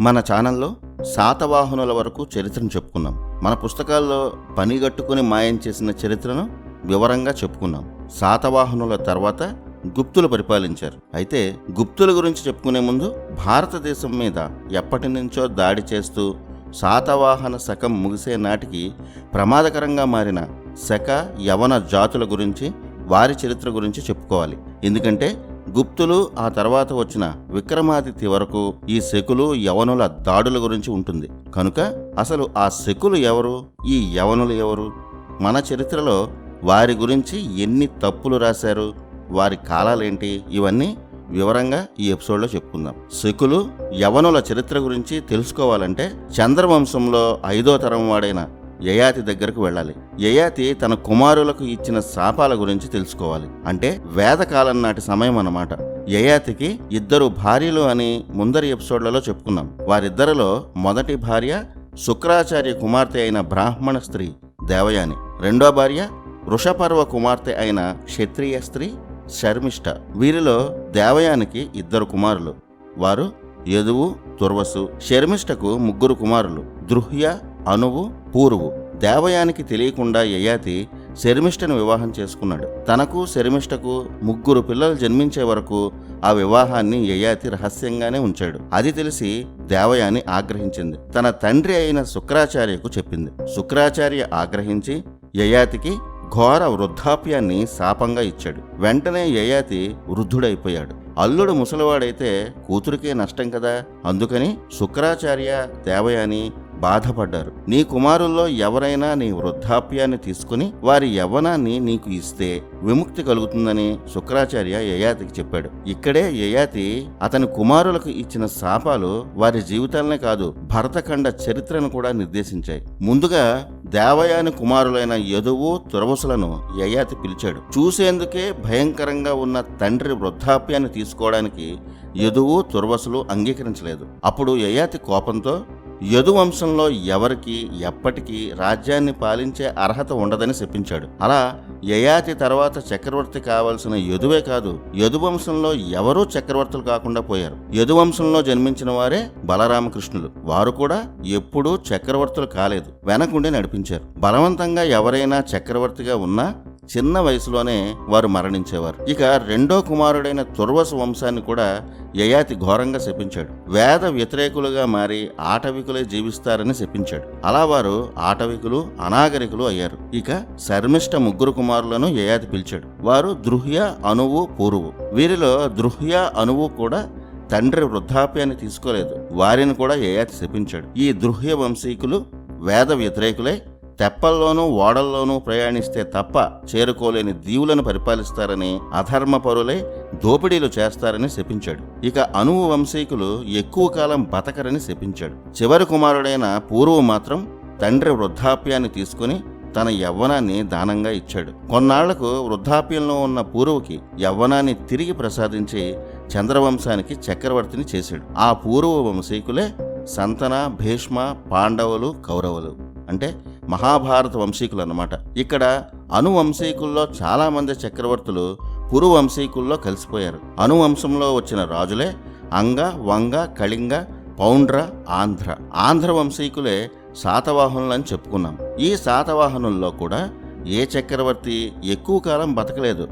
మన ఛానల్లో శాతవాహనుల వరకు చరిత్రను చెప్పుకున్నాం. మన పుస్తకాల్లో పనిగట్టుకుని మాయం చేసిన చరిత్రను వివరంగా చెప్పుకున్నాం. శాతవాహనుల తర్వాత గుప్తులు పరిపాలించారు. అయితే గుప్తుల గురించి చెప్పుకునే ముందు భారతదేశం మీద ఎప్పటి నుంచో దాడి చేస్తూ శాతవాహన శకం ముగిసే నాటికి ప్రమాదకరంగా మారిన శక యవన జాతుల గురించి వారి చరిత్ర గురించి చెప్పుకోవాలి. ఎందుకంటే గుప్తులు ఆ తర్వాత వచ్చిన విక్రమాదిత్య వరకు ఈ శకులు యవనుల దాడుల గురించి ఉంటుంది. కనుక అసలు ఆ శకులు ఎవరు? ఈ యవనులు ఎవరు? మన చరిత్రలో వారి గురించి ఎన్ని తప్పులు రాశారు? వారి కాలాలేంటి? ఇవన్నీ వివరంగా ఈ ఎపిసోడ్లో చెప్పుకుందాం. శకులు యవనుల చరిత్ర గురించి తెలుసుకోవాలంటే చంద్రవంశంలో ఐదో తరం వాడైన యయాతి దగ్గరకు వెళ్ళాలి. యయాతి తన కుమారులకు ఇచ్చిన శాపాల గురించి తెలుసుకోవాలి. అంటే వేదకాలం నాటి సమయం అన్నమాట. యయాతికి ఇద్దరు భార్యలు అని ముందరి ఎపిసోడ్లలో చెప్పుకున్నాం. వారిద్దరిలో మొదటి భార్య శుక్రాచార్య కుమార్తె అయిన బ్రాహ్మణ స్త్రీ దేవయాని. రెండో భార్య వృషపర్వ కుమార్తె అయిన క్షత్రియ స్త్రీ శర్మిష్ట. వీరిలో దేవయానికి ఇద్దరు కుమారులు. వారు యదువు దుర్వసు శర్మిష్టకు ముగ్గురు కుమారులు. దృహ్య అనువు పూర్వు దేవయానికి తెలియకుండా యయాతి శర్మిష్టను వివాహం చేసుకున్నాడు. తనకు శర్మిష్టకు ముగ్గురు పిల్లలు జన్మించే వరకు ఆ వివాహాన్ని యయాతి రహస్యంగానే ఉంచాడు. అది తెలిసి దేవయాని ఆగ్రహించింది. తన తండ్రి అయిన శుక్రాచార్యకు చెప్పింది. శుక్రాచార్య ఆగ్రహించి యయాతికి ఘోర వృద్ధాప్యాన్ని శాపంగా ఇచ్చాడు. వెంటనే యయాతి వృద్ధుడైపోయాడు. అల్లుడు ముసలివాడైతే కూతురికే నష్టం కదా? అందుకని శుక్రాచార్య దేవయాని బాధపడ్డారు. నీ కుమారుల్లో ఎవరైనా నీ వృద్ధాప్యాన్ని తీసుకుని వారి యవ్వనాన్ని నీకు ఇస్తే విముక్తి కలుగుతుందని శుక్రాచార్య యయాతికి చెప్పాడు. ఇక్కడే యయాతి అతని కుమారులకు ఇచ్చిన శాపాలు వారి జీవితాలనే కాదు భరతఖండ చరిత్రను కూడా నిర్దేశించాయి. ముందుగా దేవయాని కుమారులైన యదువు తురవసులను యయాతి పిలిచాడు. చూసేందుకే భయంకరంగా ఉన్న తండ్రి వృద్ధాప్యాన్ని తీసుకోవడానికి యదువు తుర్వసులు అంగీకరించలేదు. అప్పుడు యయాతి కోపంతో యదువంశంలో ఎవరికి ఎప్పటికీ రాజ్యాన్ని పాలించే అర్హత ఉండదని శపించాడు అలా యయాతి తర్వాత చక్రవర్తి కావాల్సిన యదువే కాదు యదువంశంలో ఎవరూ చక్రవర్తులు కాకుండా పోయారు. యదువంశంలో జన్మించిన వారే బలరామకృష్ణులు. వారు కూడా ఎప్పుడూ చక్రవర్తులు కాలేదు. వెనకుండి నడిపించారు. బలవంతంగా ఎవరైనా చక్రవర్తిగా ఉన్నా చిన్న వయసులోనే వారు మరణించేవారు. ఇక రెండో కుమారుడైన తుర్వసు వంశాన్ని కూడా యయాతి ఘోరంగా శపించాడు. వేద వ్యతిరేకులుగా మారి ఆటవికులే జీవిస్తారని శపించాడు. అలా వారు ఆటవికులు అనాగరికులు అయ్యారు. ఇక శర్మిష్ట ముగ్గురు కుమారులను యయాతి పిలిచాడు. వారు దృహ్య అణువు పూరువు. వీరిలో దృహ్య అణువు కూడా తండ్రి వృద్ధాప్యాన్ని తీసుకోలేదు. వారిని కూడా యయాతి శపించాడు. ఈ దృహ్య వంశీకులు వేద వ్యతిరేకులై తెప్పల్లోనూ ఓడల్లోనూ ప్రయాణిస్తే తప్ప చేరుకోలేని దీవులను పరిపాలిస్తారని అధర్మపరులై దోపిడీలు చేస్తారని శపించాడు. ఇక అనువు వంశీకులు ఎక్కువ కాలం బతకరని శపించాడు. చివరి కుమారుడైన పూర్వు మాత్రం తండ్రి వృద్ధాప్యాన్ని తీసుకుని తన యవ్వనాన్ని దానంగా ఇచ్చాడు. కొన్నాళ్ళకు వృద్ధాప్యంలో ఉన్న పూర్వుకి యవ్వనాన్ని తిరిగి ప్రసాదించి చంద్రవంశానికి చక్రవర్తిని చేశాడు. ఆ పూర్వ వంశీకులే సంతన భీష్మ పాండవులు కౌరవులు. అంటే మహాభారత వంశీకులు అన్నమాట ఇక్కడ అనువంశీకుల్లో చాలామంది చక్రవర్తులు పురు వంశీకుల్లో కలిసిపోయారు. అనువంశంలో వచ్చిన రాజులే అంగ వంగ కళింగ పౌండ్ర ఆంధ్ర. ఆంధ్ర వంశీకులే శాతవాహనులని చెప్పుకున్నాం. ఈ శాతవాహనుల్లో కూడా ఏ చక్రవర్తి ఎక్కువ కాలం బతకలేదు.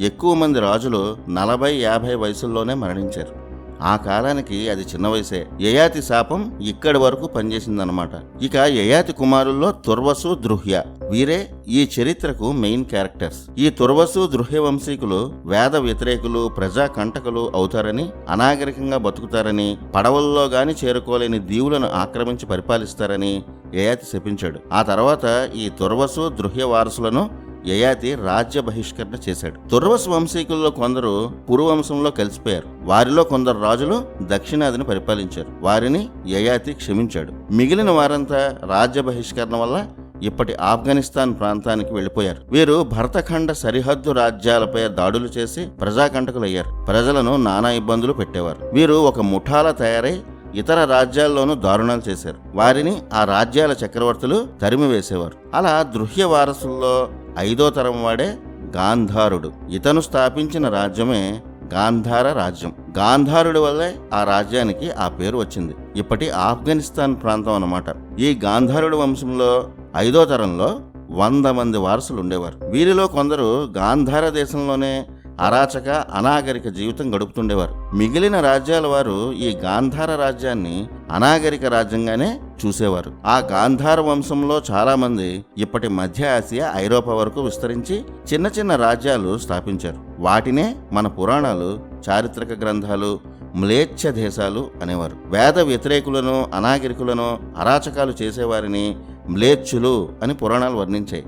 ఎక్కువ మంది రాజులు నలభై యాభై వయసుల్లోనే మరణించారు. ఆ కాలానికి అది చిన్న వయసే. యయాతి శాపం ఇక్కడి వరకు పనిచేసిందనమాట ఇక యయాతి కుమారుల్లో తుర్వసు దృహ్య వీరే ఈ చరిత్రకు మెయిన్ క్యారెక్టర్స్. ఈ తుర్వసు దృహ్య వంశీకులు వేద వ్యతిరేకులు ప్రజా కంటకులు అవుతారని అనాగరికంగా బతుకుతారని పడవల్లో గాని చేరుకోలేని దీవులను ఆక్రమించి పరిపాలిస్తారని యయాతి శపించాడు. ఆ తర్వాత ఈ తుర్వసు దృహ్య వారసులను యయాతి రాజ్య బహిష్కరణ చేశాడు. తుర్వస్ వంశీకుల్లో కొందరు పురువంశంలో కలిసిపోయారు. వారిలో కొందరు రాజులు దక్షిణాదిని పరిపాలించారు. వారిని యయాతి క్షమించాడు. మిగిలిన వారంతా రాజ్య బహిష్కరణ వల్ల ఇప్పటి ఆఫ్ఘనిస్తాన్ ప్రాంతానికి వెళ్ళిపోయారు వీరు భరతఖండ సరిహద్దు రాజ్యాలపై దాడులు చేసి ప్రజాకంటకులయ్యారు. ప్రజలను నానా ఇబ్బందులు పెట్టేవారు. వీరు ఒక ముఠాల తయారై ఇతర రాజ్యాల్లోనూ దారుణాలు చేశారు. వారిని ఆ రాజ్యాల చక్రవర్తులు తరిమివేసేవారు. అలా దృహ్య వారసుల్లో ఐదో తరం వాడే గాంధారుడు. ఇతను స్థాపించిన రాజ్యమే గాంధార రాజ్యం. గాంధారుడి వల్లే ఆ రాజ్యానికి ఆ పేరు వచ్చింది. ఇప్పటి ఆఫ్ఘనిస్తాన్ ప్రాంతం అన్నమాట. ఈ గాంధారుడి వంశంలో ఐదో తరంలో వంద మంది వారసులు ఉండేవారు. వీరిలో కొందరు గాంధార దేశంలోనే అరాచక అనాగరిక జీవితం గడుపుతుండేవారు. మిగిలిన రాజ్యాల వారు ఈ గాంధార రాజ్యాన్ని అనాగరిక రాజ్యంగానే చూసేవారు. ఆ గాంధార వంశంలో చాలా మంది ఇప్పటి మధ్య ఆసియా ఐరోపా వరకు విస్తరించి చిన్న చిన్న రాజ్యాలు స్థాపించారు. వాటినే మన పురాణాలు చారిత్రక గ్రంథాలు మ్లేచ్ఛ దేశాలు అనేవారు. వేద వ్యతిరేకులను అనాగరికులను అరాచకాలు చేసేవారిని మ్లేచ్ఛులు అని పురాణాలు వర్ణించాయి.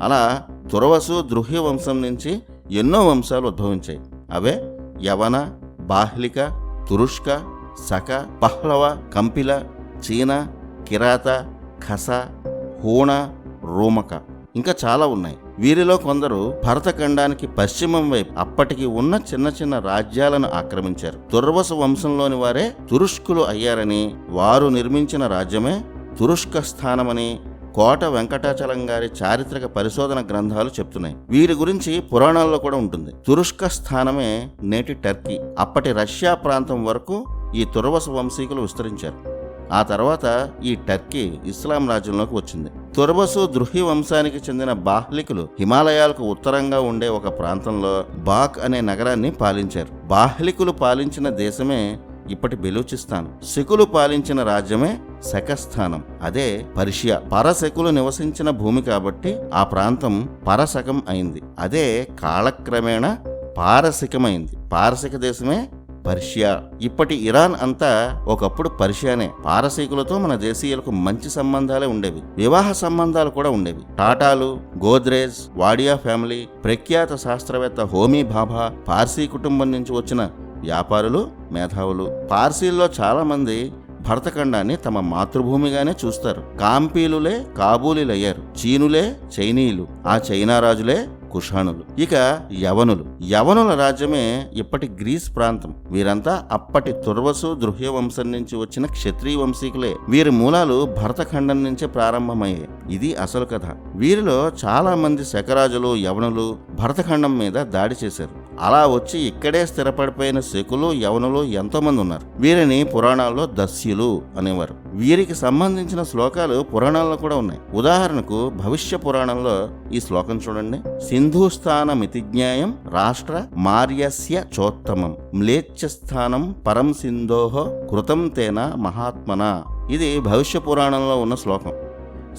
అలా తురవసు దృహ్య వంశం నుంచి ఎన్నో వంశాలు ఉద్భవించాయి. అవే యవన బాహ్లిక తురుష్క సక పహ్లవ కంపిల చీన కిరాత ఖస హూణ రోమక. ఇంకా చాలా ఉన్నాయి. వీరిలో కొందరు భరతఖండానికి పశ్చిమం వైపు అప్పటికి ఉన్న చిన్న చిన్న రాజ్యాలను ఆక్రమించారు. దుర్వస వంశంలోని వారే తురుష్కులు అయ్యారని వారు నిర్మించిన రాజ్యమే తురుష్క స్థానమని కోట వెంకటాచలం గారి చారిత్రక పరిశోధన గ్రంథాలు చెప్తున్నాయి. వీరి గురించి పురాణాల్లో కూడా ఉంటుంది. తురుష్క స్థానమే నేటి టర్కీ. అప్పటి రష్యా ప్రాంతం వరకు ఈ తురవస వంశీకులు విస్తరించారు. ఆ తర్వాత ఈ టర్కీ ఇస్లాం రాజ్యంలోకి వచ్చింది. తురబసు దృహి వంశానికి చెందిన బాహ్లికులు హిమాలయాలకు ఉత్తరంగా ఉండే ఒక ప్రాంతంలో బాక్ అనే నగరాన్ని పాలించారు. బాహ్లికులు పాలించిన దేశమే ఇప్పటి బెలూచిస్తాన్. శకులు పాలించిన రాజ్యమే శకస్థానం. అదే పర్షియా. పరశకులు నివసించిన భూమి కాబట్టి ఆ ప్రాంతం పరశకం అయింది. అదే కాలక్రమేణా పారసికమైంది పారసిక దేశమే పర్షియా. ఇప్పటి ఇరాన్ అంతా ఒకప్పుడు పర్షియానే. పారసీకులతో మన దేశీయులకు మంచి సంబంధాలే ఉండేవి. వివాహ సంబంధాలు కూడా ఉండేవి. టాటాలు గోద్రేజ్ వాడియా ఫ్యామిలీ ప్రఖ్యాత శాస్త్రవేత్త హోమీ భాభా పార్సీ కుటుంబం నుంచి వచ్చిన వ్యాపారులు మేధావులు. పార్సీల్లో చాలామంది భరతఖండాన్ని తమ మాతృభూమిగానే చూస్తారు. కాంపీలులే కాబూలీలయ్యారు. చీనులే చైనీయులు. ఆ చైనా రాజులే కుషాణులు. ఇక యవనులు. యవనుల రాజ్యమే ఇప్పటి గ్రీస్ ప్రాంతం. వీరంతా అప్పటి తుర్వసు దృహ్య వంశం నుంచి వచ్చిన క్షత్రియ వంశీకులే. వీరి మూలాలు భరతఖండం నుంచే ప్రారంభమయ్యాయి. ఇది అసలు కథ. వీరిలో చాలా మంది శకరాజులు యవనులు భరతఖండం మీద దాడి చేశారు. అలా వచ్చి ఇక్కడే స్థిరపడిపోయిన శకులు యవనులు ఎంతోమంది ఉన్నారు. వీరిని పురాణాల్లో దస్యులు అనేవారు. వీరికి సంబంధించిన శ్లోకాలు పురాణాల్లో కూడా ఉన్నాయి. ఉదాహరణకు భవిష్య పురాణంలో ఈ శ్లోకం చూడండి. సింధుస్థానమితిజ్ఞాయం రాష్ట్ర మార్యస్య చోత్తమం. మ్లేచ్ఛస్థానం పరం సింధోహ కృతం తేన మహాత్మన. ఇది భవిష్య పురాణంలో ఉన్న శ్లోకం.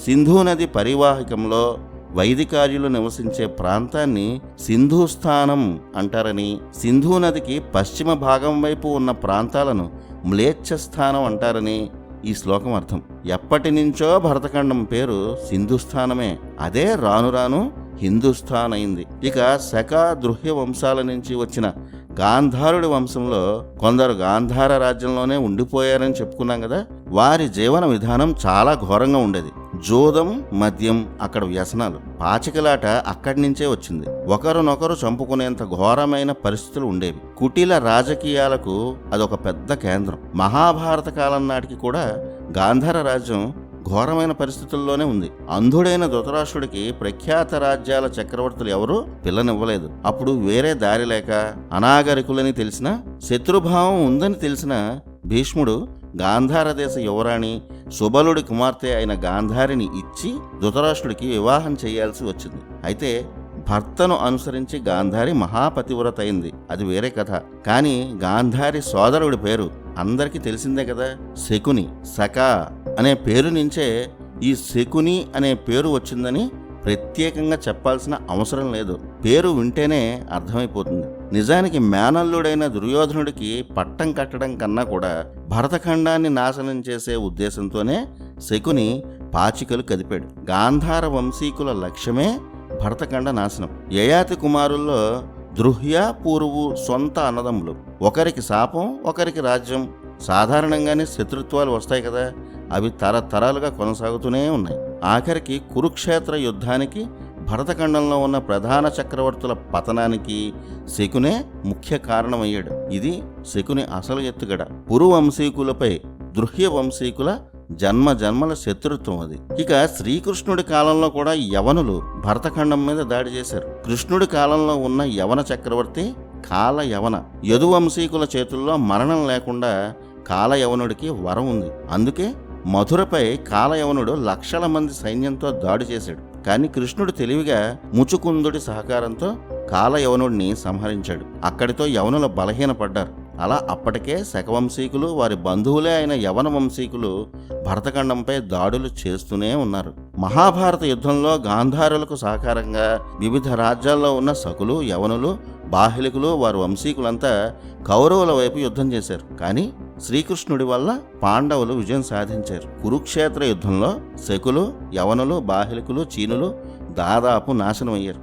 సింధు నది పరివాహకంలో వైదికార్యులు నివసించే ప్రాంతాన్ని సింధూస్థానం అంటారని సింధు నదికి పశ్చిమ భాగం వైపు ఉన్న ప్రాంతాలను మ్లేచ్ఛస్థానం అంటారని ఈ శ్లోకం అర్థం. ఎప్పటి నుంచో భరతఖండం పేరు సింధుస్థానమే అదే రాను రాను హిందుస్థాన్ అయింది ఇక శక దృహ్య వంశాల నుంచి వచ్చిన గాంధారుడి వంశంలో కొందరు గాంధార రాజ్యంలోనే ఉండిపోయారని చెప్పుకున్నాం కదా. వారి జీవన విధానం చాలా ఘోరంగా ఉండేది. జోదం మద్యం అక్కడ వ్యసనాలు. పాచికలాట అక్కడి నుంచే వచ్చింది. ఒకరినొకరు చంపుకునేంత ఘోరమైన పరిస్థితులు ఉండేవి. కుటిల రాజకీయాలకు అదొక పెద్ద కేంద్రం. మహాభారత కాలం నాటికి కూడా గాంధార రాజ్యం ఘోరమైన పరిస్థితుల్లోనే ఉంది. అంధుడైన ధృతరాష్ట్రుడికి ప్రఖ్యాత రాజ్యాల చక్రవర్తులు ఎవరూ పిల్లనివ్వలేదు. అప్పుడు వేరే దారి లేక అనాగరికులని తెలిసిన శత్రుభావం ఉందని తెలిసిన భీష్ముడు గాంధార దేశ యువరాణి సుబలుడి కుమార్తె అయిన గాంధారిని ఇచ్చి ధృతరాష్ట్రుడికి వివాహం చేయాల్సి వచ్చింది. అయితే భర్తను అనుసరించి గాంధారి మహాపతివ్రత అయింది అది వేరే కథ. కానీ గాంధారి సోదరుడి పేరు అందరికీ తెలిసిందే కదా? శకుని సకా అనే పేరు నుంచే ఈ శకుని అనే పేరు వచ్చిందని ప్రత్యేకంగా చెప్పాల్సిన అవసరం లేదు. పేరు వింటేనే అర్థమైపోతుంది. నిజానికి మేనల్లుడైన దుర్యోధనుడికి పట్టం కట్టడం కన్నా కూడా భరతఖండాన్ని నాశనం చేసే ఉద్దేశంతోనే శకుని పాచికలు కదిపాడు. గాంధార వంశీకుల లక్ష్యమే భరతఖండ నాశనం. యయాతి కుమారుల్లో దృహ్య పూర్వు సొంత అన్నదమ్ములు. ఒకరికి శాపం ఒకరికి రాజ్యం. సాధారణంగానే శత్రుత్వాలు వస్తాయి కదా. అవి తరతరాలుగా కొనసాగుతూనే ఉన్నాయి. ఆఖరికి కురుక్షేత్ర యుద్ధానికి భరతఖండంలో ఉన్న ప్రధాన చక్రవర్తుల పతనానికి శకునే ముఖ్య కారణమయ్యాడు. ఇది శకుని అసలు ఎత్తుగడ. పురు వంశీకులపై దృహ్య వంశీకుల జన్మ జన్మల శత్రుత్వం అది. ఇక శ్రీకృష్ణుడి కాలంలో కూడా యవనులు భరతఖండం మీద దాడి చేశారు. కృష్ణుడి కాలంలో ఉన్న యవన చక్రవర్తి కాల యవన యదువంశీకుల చేతుల్లో మరణం లేకుండా కాలయవనుడికి వరం ఉంది. అందుకే మధురపై కాలయవనుడు లక్షల మంది సైన్యంతో దాడి చేశాడు. కానీ కృష్ణుడు తెలివిగా ముచుకుందుడి సహకారంతో కాలయవనుడిని సంహరించాడు. అక్కడితో యవనులు బలహీనపడ్డారు. అలా అప్పటికే శకవంశీకులు వారి బంధువులే అయిన యవన వంశీకులు భరతఖండంపై దాడులు చేస్తూనే ఉన్నారు. మహాభారత యుద్ధంలో గాంధారులకు సహకారంగా వివిధ రాజ్యాల్లో ఉన్న సకులు యవనులు బాహ్లికులు వారి వంశీకులంతా కౌరవుల వైపు యుద్ధం చేశారు. కానీ శ్రీకృష్ణుడి వల్ల పాండవులు విజయం సాధించారు. కురుక్షేత్ర యుద్ధంలో శకులు యవనులు బాహ్లికులు చీనులు దాదాపు నాశనమయ్యారు.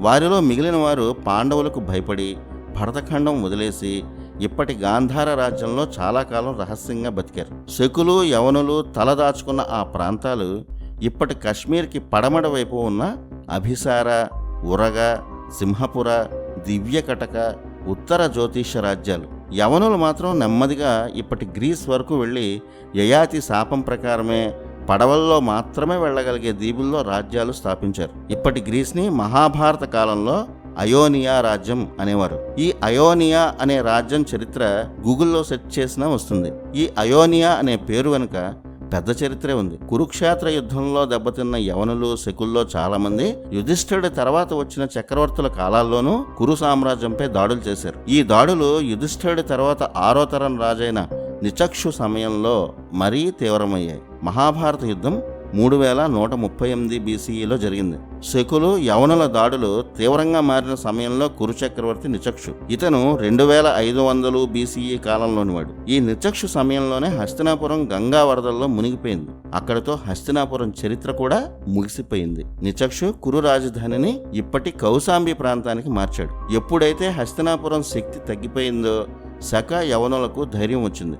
వారిలో మిగిలిన వారు పాండవులకు భయపడి భరతఖండం వదిలేసి ఇప్పటి గాంధార రాజ్యంలో చాలా కాలం రహస్యంగా బతికారు. శకులు యవనులు తలదాచుకున్న ఆ ప్రాంతాలు ఇప్పటి కశ్మీర్కి పడమడ వైపు ఉన్న అభిసార ఉరగ సింహపుర దివ్యకటక ఉత్తర జ్యోతిష రాజ్యాలు. యవనులు మాత్రం నెమ్మదిగా ఇప్పటి గ్రీస్ వరకు వెళ్ళి యయాతి శాపం ప్రకారమే పడవల్లో మాత్రమే వెళ్ళగలిగే దీవుల్లో రాజ్యాలు స్థాపించారు. ఇప్పటి గ్రీస్ని మహాభారత కాలంలో అయోనియా రాజ్యం అనేవారు. ఈ అయోనియా అనే రాజ్యం చరిత్ర గూగుల్లో సెర్చ్ చేసినా వస్తుంది. ఈ అయోనియా అనే పేరు వెనుక పెద్ద చరిత్రే ఉంది. కురుక్షేత్ర యుద్ధంలో దెబ్బతిన్న యవనులు శకుల్లో చాలా మంది తర్వాత వచ్చిన చక్రవర్తుల కాలాల్లోనూ కురు సామ్రాజ్యంపై దాడులు చేశారు. ఈ దాడులు యుధిష్ఠుడి తర్వాత ఆరో తరం రాజైన నిచక్షు సమయంలో మరీ తీవ్రమయ్యాయి. మహాభారత యుద్ధం మూడు వేల నూట ముప్పై ఎనిమిది బీసీఈలో జరిగింది. శకులు యవనుల దాడులు తీవ్రంగా మారిన సమయంలో కురు చక్రవర్తి నిచక్షు. ఇతను రెండు వేల ఐదు వందలు బీసీఈ కాలంలోనివాడు. ఈ నిచక్షు సమయంలోనే హస్తినాపురం గంగా వరదల్లో మునిగిపోయింది. అక్కడితో హస్తినాపురం చరిత్ర కూడా ముగిసిపోయింది. నిచక్షు కురు రాజధానిని ఇప్పటి కౌశాంబి ప్రాంతానికి మార్చాడు. ఎప్పుడైతే హస్తినాపురం శక్తి తగ్గిపోయిందో శక యవనులకు ధైర్యం వచ్చింది.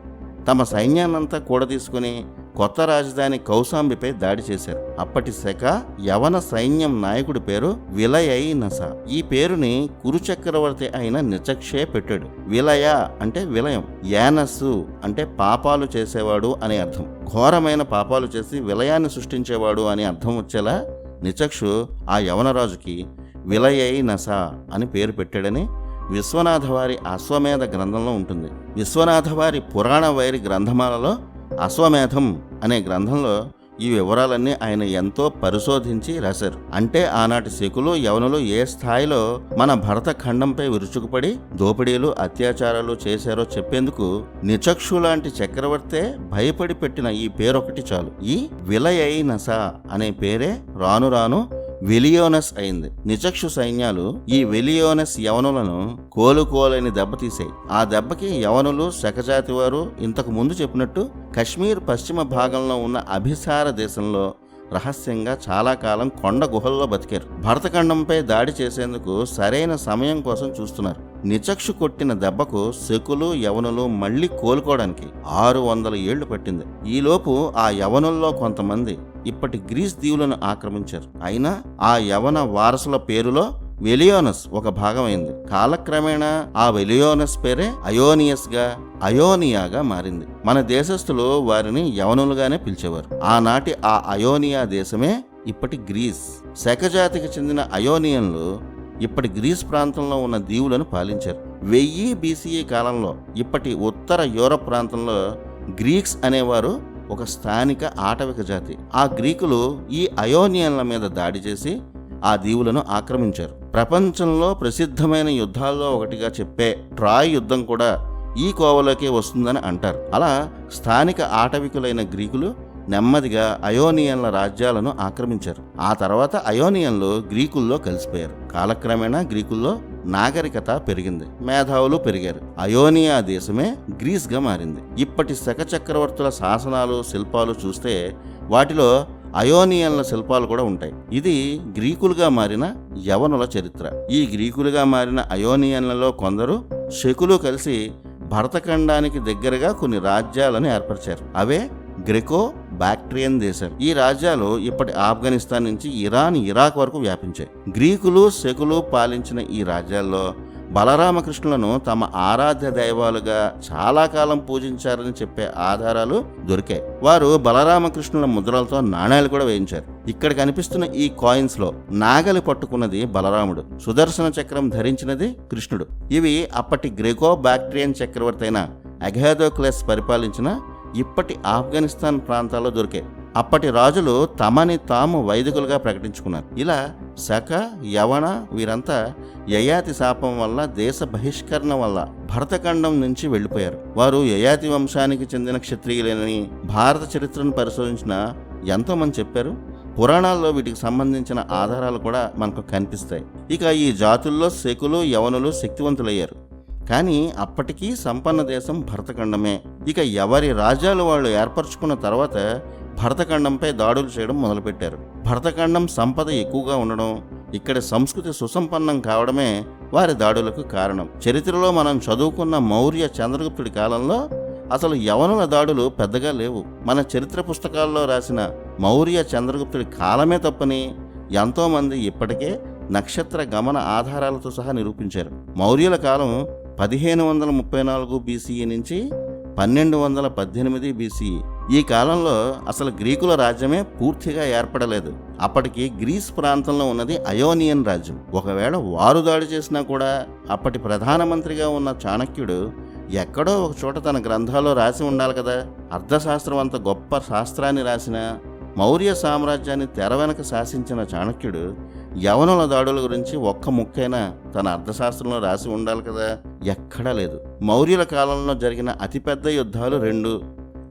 తమ సైన్యాన్నంతా కూడదీసుకుని కొత్త రాజధాని కౌశాంబిపై దాడి చేశారు. అప్పటి శక యవన సైన్యం నాయకుడి పేరు విలయై నస. ఈ పేరుని కురుచక్రవర్తి అయిన నిచక్షే పెట్టాడు. విలయ అంటే విలయం యానస్సు అంటే పాపాలు చేసేవాడు అనే అర్థం. ఘోరమైన పాపాలు చేసి విలయాన్ని సృష్టించేవాడు అని అర్థం వచ్చేలా నిచక్షు ఆ యవనరాజుకి విలయై నస అని పేరు పెట్టాడని విశ్వనాథవారి అశ్వమేధ గ్రంథంలో ఉంటుంది. విశ్వనాథవారి పురాణ వైరి గ్రంథమాలలో అశ్వమేధం అనే గ్రంథంలో ఈ వివరాలన్నీ ఆయన ఎంతో పరిశోధించి రాశారు. అంటే ఆనాటి శకులు యవనులు ఏ స్థాయిలో మన భరత ఖండంపై విరుచుకుపడి దోపిడీలు అత్యాచారాలు చేశారో చెప్పేందుకు నిచక్షు లాంటి చక్రవర్తే భయపడి పెట్టిన ఈ పేరొకటి చాలు. ఈ విలయైనస అనే పేరే రాను రాను వెలియోనస్ అయింది. నిచక్షు సైన్యాలు ఈ వెలియోనస్ యవనులను కోలుకోలేని దెబ్బతీసాయి ఆ దెబ్బకి యవనులు శకజాతి వారు ఇంతకు ముందు చెప్పినట్టు కశ్మీర్ పశ్చిమ భాగంలో ఉన్న అభిసార దేశంలో రహస్యంగా చాలా కాలం కొండ గుహల్లో బతికారు. భరతఖండంపై దాడి చేసేందుకు సరైన సమయం కోసం చూస్తున్నారు. నిచక్షు కొట్టిన దెబ్బకు శకులు యవనులు మళ్ళీ కోలుకోవడానికి ఆరు వందల ఏళ్ళు పట్టింది. ఈలోపు ఆ యవనుల్లో కొంతమంది ఇప్పటి గ్రీస్ దీవులను ఆక్రమించారు. అయినా ఆ యవన వారసుల పేరులో వెలియోనస్ ఒక భాగమైంది. కాలక్రమేణా ఆ వెలియోనస్ పేరే అయోనియస్గా అయోనియాగా మారింది. మన దేశస్థులు వారిని యవనులుగానే పిలిచేవారు. ఆనాటి ఆ అయోనియా దేశమే ఇప్పటి గ్రీస్. శకజాతికి చెందిన అయోనియన్లు ఇప్పటి గ్రీస్ ప్రాంతంలో ఉన్న దీవులను పాలించారు. వెయ్యి బీసీఏ కాలంలో ఇప్పటి ఉత్తర యూరప్ ప్రాంతంలో గ్రీక్స్ అనేవారు ఒక స్థానిక ఆటవిక జాతి. ఆ గ్రీకులు ఈ అయోనియన్ల మీద దాడి చేసి ఆ దీవులను ఆక్రమించారు. ప్రపంచంలో ప్రసిద్ధమైన యుద్ధాల్లో ఒకటిగా చెప్పే ట్రాయ్ యుద్ధం కూడా ఈ కోవలోకే వస్తుందని అంటారు. అలా స్థానిక ఆటవికులైన గ్రీకులు నెమ్మదిగా అయోనియన్ల రాజ్యాలను ఆక్రమించారు. ఆ తర్వాత అయోనియన్లు గ్రీకుల్లో కలిసిపోయారు. కాలక్రమేణా గ్రీకుల్లో నాగరికత పెరిగింది. మేధావులు పెరిగారు. అయోనియా దేశమే గ్రీస్గా మారింది. ఇప్పటి శక చక్రవర్తుల శాసనాలు శిల్పాలు చూస్తే వాటిలో అయోనియన్ల శిల్పాలు కూడా ఉంటాయి. ఇది గ్రీకులుగా మారిన యవనుల చరిత్ర. ఈ గ్రీకులుగా మారిన అయోనియన్లలో కొందరు శకులు కలిసి భరతఖండానికి దగ్గరగా కొన్ని రాజ్యాలను ఏర్పరిచారు. అవే గ్రెకో బ్యాక్ట్రియన్ దేశాలు. ఈ రాజ్యాలు ఇప్పటి ఆఫ్ఘనిస్తాన్ నుంచి ఇరాన్ ఇరాక్ వరకు వ్యాపించాయి. గ్రీకులు శకులు పాలించిన ఈ రాజ్యాల్లో బలరామకృష్ణులను తమ ఆరాధ్య దైవాలుగా చాలా కాలం పూజించారని చెప్పే ఆధారాలు దొరికాయి. వారు బలరామకృష్ణుల ముద్రలతో నాణేలు కూడా వేయించారు. ఇక్కడ కనిపిస్తున్న ఈ కాయిన్స్లో నాగలి పట్టుకున్నది బలరాముడు. సుదర్శన చక్రం ధరించినది కృష్ణుడు. ఇవి అప్పటి గ్రెకో బ్యాక్ట్రియన్ చక్రవర్తి అయిన అఘాదోక్లెస్ పరిపాలించిన ఇప్పటి ఆఫ్ఘనిస్తాన్ ప్రాంతాల్లో దొరికాయి అప్పటి రాజులు తమని తాము వైదికులుగా ప్రకటించుకున్నారు. ఇలా శక యవన వీరంతా యయాతి శాపం వల్ల దేశ బహిష్కరణ వల్ల భరతఖండం నుంచి వెళ్ళిపోయారు. వారు యయాతి వంశానికి చెందిన క్షత్రియులేనని భారత చరిత్రను పరిశోధించిన ఎంతోమంది చెప్పారు. పురాణాల్లో వీటికి సంబంధించిన ఆధారాలు కూడా మనకు కనిపిస్తాయి. ఇక ఈ జాతుల్లో శకులు యవనులు శక్తివంతులయ్యారు. కానీ అప్పటికీ సంపన్న దేశం భరతఖండమే. ఇక ఎవరి రాజ్యాలు వాళ్ళు ఏర్పరచుకున్న తర్వాత భరతఖండంపై దాడులు చేయడం మొదలుపెట్టారు. భరతఖండం సంపద ఎక్కువగా ఉండడం ఇక్కడ సంస్కృతి సుసంపన్నం కావడమే వారి దాడులకు కారణం. చరిత్రలో మనం చదువుకున్న మౌర్య చంద్రగుప్తుడి కాలంలో అసలు యవనుల దాడులు పెద్దగా లేవు. మన చరిత్ర పుస్తకాల్లో రాసిన మౌర్య చంద్రగుప్తుడి కాలమే తప్పని ఎంతోమంది ఇప్పటికే నక్షత్ర గమన ఆధారాలతో సహా నిరూపించారు. మౌర్యుల కాలం పదిహేను వందల ముప్పై నాలుగు బీసీఈ నుంచి పన్నెండు వందల పద్దెనిమిది బీసీఈ ఈ కాలంలో అసలు గ్రీకుల రాజ్యమే పూర్తిగా ఏర్పడలేదు. అప్పటికి గ్రీస్ ప్రాంతంలో ఉన్నది అయోనియన్ రాజ్యం. ఒకవేళ వారు దాడి చేసినా కూడా అప్పటి ప్రధానమంత్రిగా ఉన్న చాణక్యుడు ఎక్కడో ఒక చోట తన గ్రంథాల్లో రాసి ఉండాలి కదా. అర్థశాస్త్రం అంత గొప్ప శాస్త్రాన్ని రాసిన మౌర్య సామ్రాజ్యాన్ని తెర వెనక శాసించిన చాణక్యుడు యవనుల దాడుల గురించి ఒక్క ముక్కైనా తన అర్థశాస్త్రంలో రాసి ఉండాలి కదా? ఎక్కడా లేదు. మౌర్యుల కాలంలో జరిగిన అతిపెద్ద యుద్ధాలు రెండు.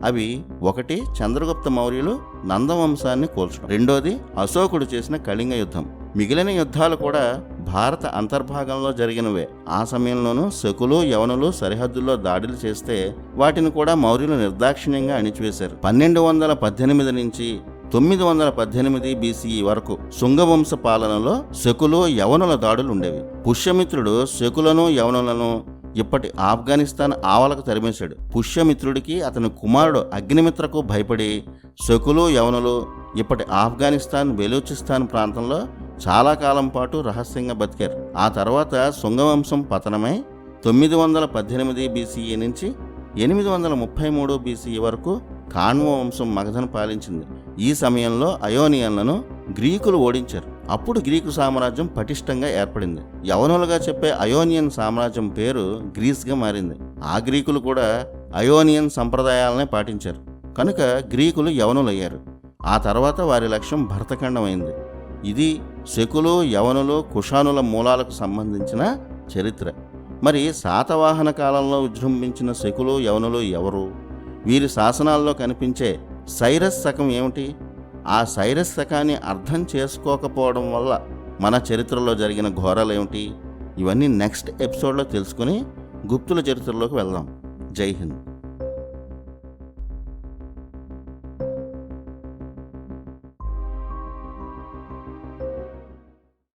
అవి ఒకటి చంద్రగుప్త మౌర్యులు నందవంశాన్ని కూల్చడం. రెండోది అశోకుడు చేసిన కళింగ యుద్ధం. మిగిలిన యుద్ధాలు కూడా భారత అంతర్భాగంలో జరిగినవే. ఆ సమయంలోనూ శకులు యవనులు సరిహద్దుల్లో దాడులు చేస్తే వాటిని కూడా మౌర్యులు నిర్దాక్షిణ్యంగా అణిచివేశారు. పన్నెండు వందల పద్దెనిమిది నుంచి తొమ్మిది వందల పద్దెనిమిది బీసీఈ వరకు శుంగవంశ పాలనలో శకులు యవనుల దాడులు ఉండేవి. పుష్యమిత్రుడు శకులను యవనులను ఇప్పటి ఆఫ్ఘనిస్తాన్ ఆవలకు తరిమేశాడు. పుష్యమిత్రుడికి అతని కుమారుడు అగ్నిమిత్రకు భయపడి శకులు యవనులు ఇప్పటి ఆఫ్ఘనిస్తాన్ బెలూచిస్తాన్ ప్రాంతంలో చాలా కాలం పాటు రహస్యంగా బతికారు. ఆ తర్వాత శుంగవంశం పతనమై తొమ్మిది వందల పద్దెనిమిది బీసీఈ నుంచి ఎనిమిది వందల ముప్పై మూడు బీసీఈ వరకు కాణ్వ వంశం మగధను పాలించింది. ఈ సమయంలో అయోనియన్లను గ్రీకులు ఓడించారు. అప్పుడు గ్రీకు సామ్రాజ్యం పటిష్టంగా ఏర్పడింది. యవనులుగా చెప్పే అయోనియన్ సామ్రాజ్యం పేరు గ్రీస్గా మారింది. ఆ గ్రీకులు కూడా అయోనియన్ సంప్రదాయాలనే పాటించారు. కనుక గ్రీకులు యవనులయ్యారు. ఆ తర్వాత వారి లక్ష్యం భరతఖండమైంది. ఇది శకులు యవనులు కుషానుల మూలాలకు సంబంధించిన చరిత్ర. మరి శాతవాహన కాలంలో విజృంభించిన శకులు యవనులు ఎవరు? వీరి శాసనాల్లో కనిపించే సైరస్ శకం ఏమిటి? ఆ సైరస్ శకాన్ని అర్థం చేసుకోకపోవడం వల్ల మన చరిత్రలో జరిగిన ఘోరాలు ఏమిటి? ఇవన్నీ నెక్స్ట్ ఎపిసోడ్లో తెలుసుకుని గుప్తుల చరిత్రలోకి వెళ్దాం. జై హింద్.